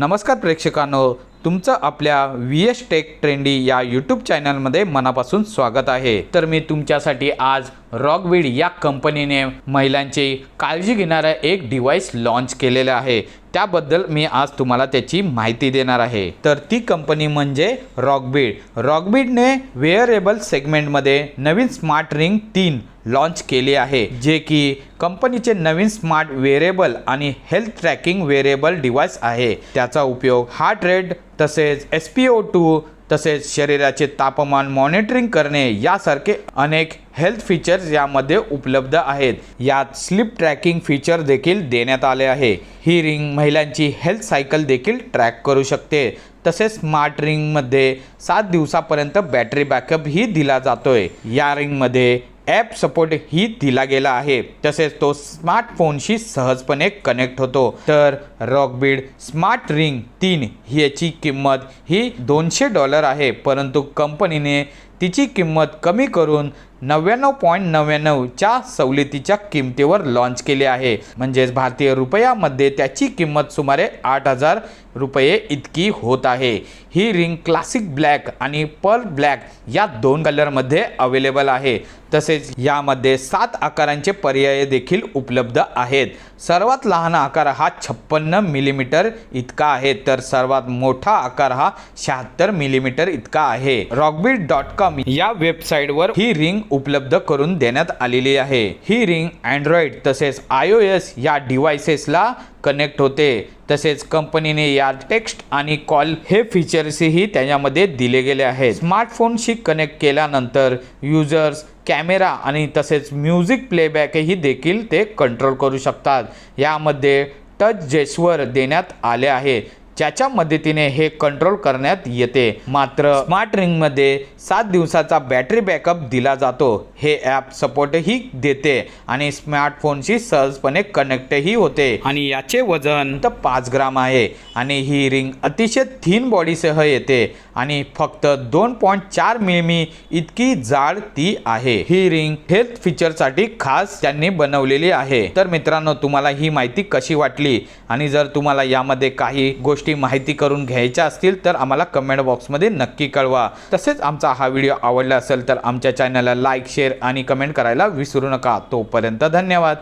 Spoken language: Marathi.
नमस्कार प्रेक्षकांनो तुमचं आपल्या व्ही एस टेक ट्रेंडी या यूट्यूब चॅनलमध्ये मनापासून स्वागत आहे. तर मी तुमच्यासाठी आज रॉकविड या कंपनीने महिलांची काळजी घेणारं एक डिव्हाइस लॉन्च केलेलं आहे. त्याबद्दल मी आज तुम्हाला त्याची माहिती देणार आहे. तर ती कंपनी म्हणजे रॉकबीड. रॉकबीडने वेअरेबल सेगमेंटमध्ये नवीन स्मार्ट रिंग तीन लॉन्च केली आहे जे की कंपनीचे नवीन स्मार्ट वेअरेबल आणि हेल्थ ट्रॅकिंग वेअरेबल डिव्हाइस आहे. त्याचा उपयोग हार्ट रेट तसेच एस पी ओ टू तसेच शरीराचे तापमान मॉनिटरिंग करणे यासारखे अनेक हेल्थ फीचर्स यामध्ये उपलब्ध आहेत. यात स्लिप ट्रॅकिंग फीचर देखील देण्यात आले आहे. ही रिंग महिलांची हेल्थ सायकल देखील ट्रॅक करू शकते. तसेच स्मार्ट रिंगमध्ये सात दिवसापर्यंत बॅटरी बॅकअप ही दिला जातोय. या रिंगमध्ये ॲप सपोर्ट ही दिला गेला आहे. तसेच तो स्मार्टफोनशी सहजपणे कनेक्ट होतो. तर रॉकबीड स्मार्ट रिंग तीन ह्याची किंमत ही दोनशे डॉलर आहे. परंतु कंपनीने तिची किंमत कमी करून नव्याण्णव पॉईंट नव्याण्णवच्या सवलतीच्या किमतीवर लॉन्च केले आहे. म्हणजेच भारतीय रुपयामध्ये त्याची किंमत सुमारे आठ हजार रुपये इतकी होत आहे. ही रिंग क्लासिक ब्लॅक आणि पर्ल ब्लॅक या दोन कलरमध्ये अवेलेबल आहे. तसेच यामध्ये सात आकारांचे पर्याय देखील उपलब्ध आहेत. सर्वात लहान आकार हा छप्पन्न मिलीमीटर इतका आहे. तर सर्वात मोठा आकार हा शहात्तर मिलीमीटर इतका आहे. रॉकबीट डॉट कॉम या वेबसाईटवर ही रिंग उपलब्ध करून देण्यात आलेली आहे. ही रिंग अँड्रॉइड तसेच आय ओ एस या डिव्हायसेसला कनेक्ट होते. तसेच कंपनीने या टेक्स्ट आणि कॉल हे फीचर्सही त्याच्यामध्ये दिले गेले आहेत. स्मार्टफोनशी कनेक्ट केल्यानंतर युजर्स कॅमेरा आणि तसेच म्युझिक प्लेबॅकही देखील ते कंट्रोल करू शकतात. यामध्ये टच जेस्वर देण्यात आले आहे. ज्याच्या मदतीने हे कंट्रोल करण्यात येते. मात्र स्मार्ट रिंगमध्ये सात दिवसाचा बॅटरी बॅकअप दिला जातो. हे ॲप सपोर्टही देते आणि स्मार्टफोनशी सहजपणे कनेक्टही होते. आणि याचे वजन तर पाच ग्राम आहे आणि ही रिंग अतिशय थिन बॉडीसह येते आणि फक्त दोन पॉईंट चार मिमी इतकी जाड ती आहे. ही रिंग हेल्थ फीचरसाठी खास त्यांनी बनवलेली आहे. तर मित्रांनो तुम्हाला ही माहिती कशी वाटली? आणि जर तुम्हाला यामध्ये काही गोष्टी माहिती करून घ्यायच्या असतील तर आम्हाला कमेंट बॉक्समध्ये नक्की कळवा. तसेच आमचा हा व्हिडिओ आवडला असेल तर आमच्या चॅनलला लाईक शेअर आणि कमेंट करायला विसरू नका. तोपर्यंत धन्यवाद.